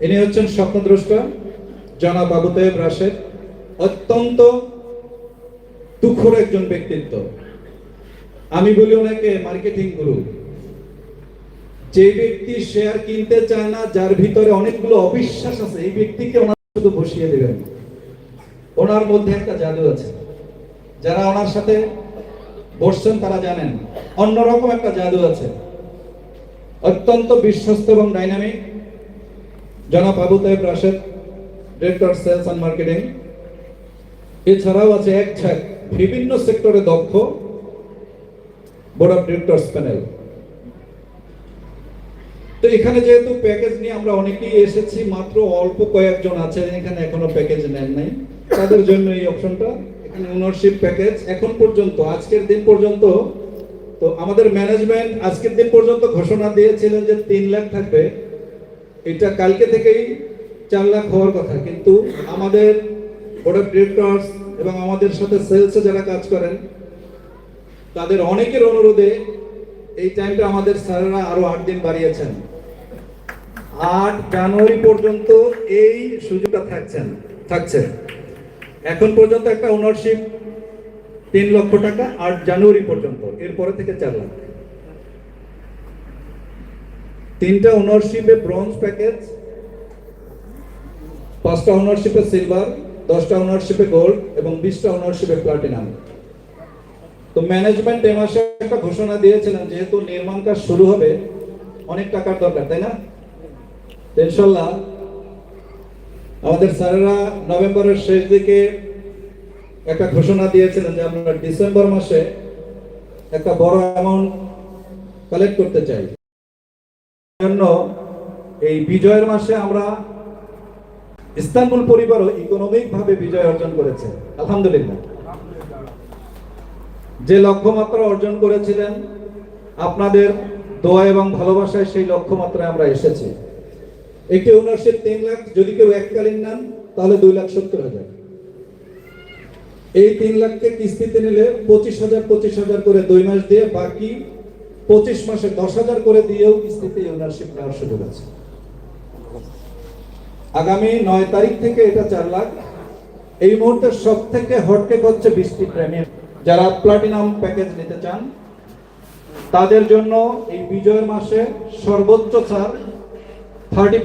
ইনি হচ্ছেন স্বপ্নদ্রষ্টা জনাব আবু তাইব রাশেদ, অত্যন্ত তুখর একজন ব্যক্তিত্ব। আমি বলি ওনাকে মার্কেটিং গুরু যে ব্যক্তি শেয়ার কিনতে চায় না, যার ভিতরে অনেকগুলো অবিশ্বাস আছে, এই ব্যক্তিকে ওনার শুধু বসিয়ে দেবেন। ওনার মধ্যে একটা জাদু আছে। যারা ওনার সাথে বসছেন, তারা জানেন। অন্যরকম একটা জাদু আছে। অত্যন্ত বিশ্বস্ত এবং ডাইনামিক জনাব Abu Taib Rashed director sales and marketing এছাড়াও আছে এক ছ্যাক বিভিন্ন সেক্টরে দক্ষ বোর্ড অফ ডিরেক্টরস প্যানেল তো এখানে যেহেতু প্যাকেজ নিয়ে আমরা অনেকেই এসেছি, মাত্র অল্প কয়েকজন আছেন, এখানে এখনও প্যাকেজ নেন নাই। তাদের জন্য এই অপশনটা এখানে ওনারশিপ প্যাকেজ এখন পর্যন্ত, আজকের দিন পর্যন্ত, তো আমাদের ম্যানেজমেন্ট আজকের দিন পর্যন্ত ঘোষণা দিয়েছিলেন যে তিন লাখ থাকবে। এটা কালকে থেকেই চার লাখ হওয়ার কথা, কিন্তু আমাদের বোর্ড অফ ডিরেক্টরস এবং আমাদের সাথে সেলসে যারা কাজ করেন, তাদের অনেকের অনুরোধে এই টাইমটা আমাদের স্যারেরা আরও আট দিন বাড়িয়েছেন। আট জানুয়ারি পর্যন্ত এই সুযোগটা থাকছেন, থাকছে। এখন পর্যন্ত একটা ওনারশিপ তিন লক্ষ টাকা, আট জানুয়ারি পর্যন্ত, এরপরে থেকে চার লাখ। তিনটা ওনারশিপে ব্রোঞ্জ প্যাকেজ পাঁচটা ওনারশিপে সিলভার দশটা ওনারশিপে গোল্ড এবং বিশটা ওনারশিপে প্লাটিনাম তো ম্যানেজমেন্ট এ মাসে একটা ঘোষণা দিয়েছিলেন, যেহেতু নির্মাণ কাজ শুরু হবে, অনেক টাকার দরকার, তাই না? ইনশাল্লাহ আমাদের স্যারেরা নভেম্বরের শেষ দিকে একটা ঘোষণা দিয়েছিলেন যে আমরা ডিসেম্বর মাসে একটা বড় অ্যামাউন্ট কালেক্ট করতে চাই। জন্য এই বিজয়ের মাসে আমরা ইস্তানবুল পরিবারও ইকোনমিক ভাবে বিজয় অর্জন করেছে। আলহামদুলিল্লাহ। যে লক্ষ্যমাত্রা অর্জন করেছিলেন, আপনাদের দোয়া এবং ভালোবাসায় সেই লক্ষ্যমাত্রায় আমরা এসেছি। একটি ওনারশিপ তিন লাখ, যদি কেউ এককালীন নেন, তাহলে দুই লাখ সত্তর হাজার। এই তিন লাখকে কিস্তিতে নিলে পঁচিশ হাজার পঁচিশ হাজার করে দুই মাস দিয়ে বাকি পঁচিশ মাসে দশ হাজার করে দিয়েও কিস্তিতে ওনারশিপ নেওয়ার সুযোগ আছে। আগামী নয় তারিখ থেকে এটা চার লাখ। এই মুহূর্তে সব থেকে হটকেক হচ্ছে বৃষ্টি প্রেমিয়ার যারা প্লাটিনাম প্যাকেজ নিতে চান, তাদের জন্য এই বিজয় মাসে সর্বোচ্চ ছাড় থার্টি